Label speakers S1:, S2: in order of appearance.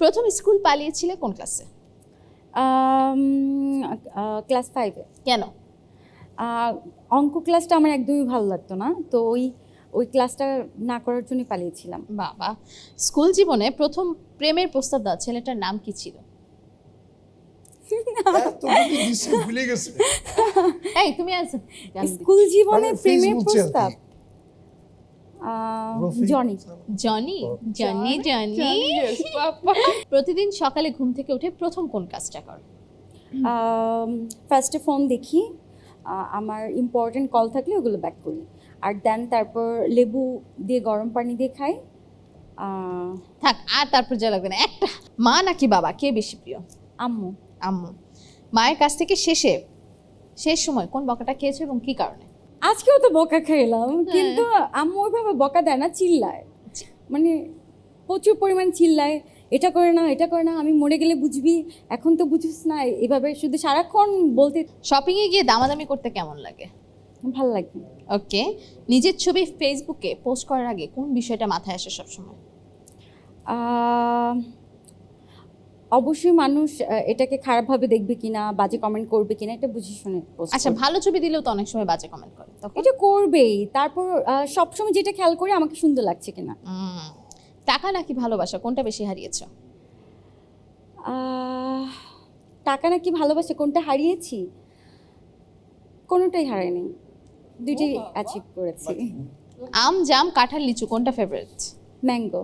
S1: প্রথম স্কুল পালিয়েছিলে কোন ক্লাসে?
S2: ক্লাস ফাইভে
S1: কেন?
S2: অঙ্ক ক্লাসটা আমার একদমই ভালো লাগতো না তো ওই ওই ক্লাসটা না করার জন্য পালিয়েছিলাম।
S1: বাবা স্কুল জীবনে প্রথম প্রেমের প্রস্তাব দেওয়া ছেলেটার নাম কি ছিল?
S3: ভুলে গেছে।
S1: এই তুমি আছো
S2: স্কুল জীবনে
S3: মানে
S2: প্রেমের। প্রস্তাব। জনি
S1: জনি জনি জনি প্রতিদিন সকালে ঘুম থেকে উঠে প্রথম কোন কাজটা কর?
S2: ফার্স্টে ফোন দেখি আমার ইম্পর্টেন্ট কল থাকলে ওগুলো ব্যাক করি। আর দেন তারপর লেবু দিয়ে গরম পানি দিয়ে খাই।
S1: থাক আর তারপর যা লাগবে না। একটা মা নাকি বাবা? কে বেশি প্রিয়?
S2: আম্মু।
S1: আম্মু। মায়ের কাছ থেকে শেষে শেষ সময় কোন বকাটা খেয়েছো এবং কি কারণে?
S2: আজকেও তো বকা খেলাম কিন্তু আম্মু ওইভাবে বকা দেয় না চিল্লায়। মানে প্রচুর পরিমাণ চিল্লায় এটা করে না এটা করে না আমি মরে গেলে বুঝবি এখন তো বুঝিস না এভাবে শুধু সারাক্ষণ বলতে
S1: শপিংয়ে গিয়ে দামাদামি করতে কেমন লাগে?
S2: ভালো লাগে।
S1: ওকে নিজের ছবি ফেসবুকে পোস্ট করার আগে কোন বিষয়টা মাথায় আসে সবসময়?
S2: আহ, অবশ্যই মানুষ এটাকে খারাপভাবে দেখবে কিনা বাজে কমেন্ট করবে কিনা এটা বুঝে শুনে
S1: আচ্ছা ভালো ছবি দিলেও তো অনেক সময় বাজে কমেন্ট করে তখন?
S2: এটা করবেই। তারপর সবসময় যেটা খেয়াল করে আমাকে সুন্দর লাগছে কিনা।
S1: টাকা নাকি ভালোবাসা? কোনটা বেশি হারিয়েছ?
S2: টাকা নাকি ভালোবাসা? কোনটা হারিয়েছি? কোনোটাই হারায়নি। দুইটাই অ্যাচিভ করেছি।
S1: আম জাম কাঁঠাল লিচু কোনটা ফেভারিট
S2: ম্যাঙ্গো